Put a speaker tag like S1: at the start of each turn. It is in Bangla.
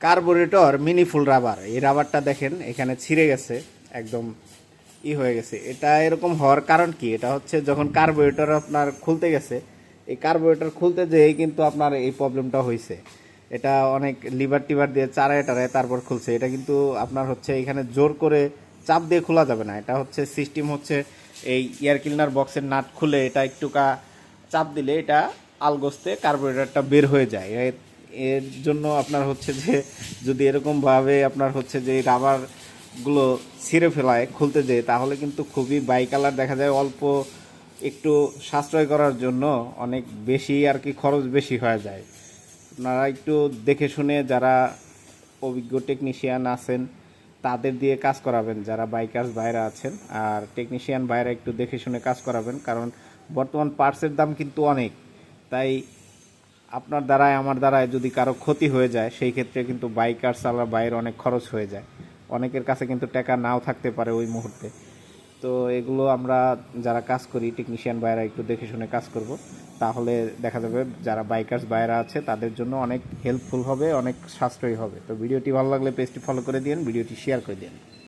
S1: কার্বোরেটর মিনি ফুল রাবার। এই রাবারটা দেখেন, এখানে ছিঁড়ে গেছে, একদম ই হয়ে গেছে। এটা এরকম হওয়ার কারণ কি? এটা হচ্ছে যখন কার্বোরেটর আপনার খুলতে গেছে, এই কার্বোরেটর খুলতে যেয়ে কিন্তু আপনার এই প্রবলেমটা হয়েছে এটা অনেক লিভার টিভার দিয়ে চারায় টারায় তারপর খুলছে। এটা কিন্তু আপনার হচ্ছে এখানে জোর করে চাপ দিয়ে খোলা যাবে না। এটা হচ্ছে সিস্টেম হচ্ছে এই এয়ার ক্লিনার বক্সের নাট খুলে এটা একটুকা চাপ দিলে এটা আলগোস্তে কার্বোরেটরটা বের হয়ে যায়। এর জন্য আপনার হচ্ছে যে, যদি এরকমভাবে আপনার হচ্ছে যে রাবারগুলো ছিঁড়ে ফেলায়, খুলতে যেয়ে, তাহলে কিন্তু খুবই বাই কালার দেখা যায়, অল্প একটু সাশ্রয় করার জন্য অনেক বেশি আর কি খরচ বেশি হয়ে যায়। আপনারা একটু দেখে শুনে যারা অভিজ্ঞ টেকনিশিয়ান আছেন, তাদের দিয়ে কাজ করাবেন, যারা বাইকার্স বাইরে আছেন, আর টেকনিশিয়ান বাইরে একটু দেখে শুনে কাজ করাবেন, কারণ বর্তমান পার্টসের দাম কিন্তু অনেক। তাই আপনার দ্বারায়, আমার দ্বারায় যদি কারও ক্ষতি হয়ে যায়, সেই ক্ষেত্রে কিন্তু বাইকার, চালার বাইরে অনেক খরচ হয়ে যায়। অনেকের কাছে কিন্তু টাকা নাও থাকতে পারে ওই মুহূর্তে। তো এগুলো আমরা যারা কাজ করি টেকনিশিয়ান বাইরা একটু দেখে শুনে কাজ করব। তাহলে দেখা যাবে যারা বাইকার্স বাইরা আছে, তাদের জন্য অনেক হেল্পফুল হবে, অনেক সাশ্রয়ী হবে। তো ভিডিওটি ভালো লাগলে পেজটি ফলো করে দিন ভিডিওটি শেয়ার করে দিন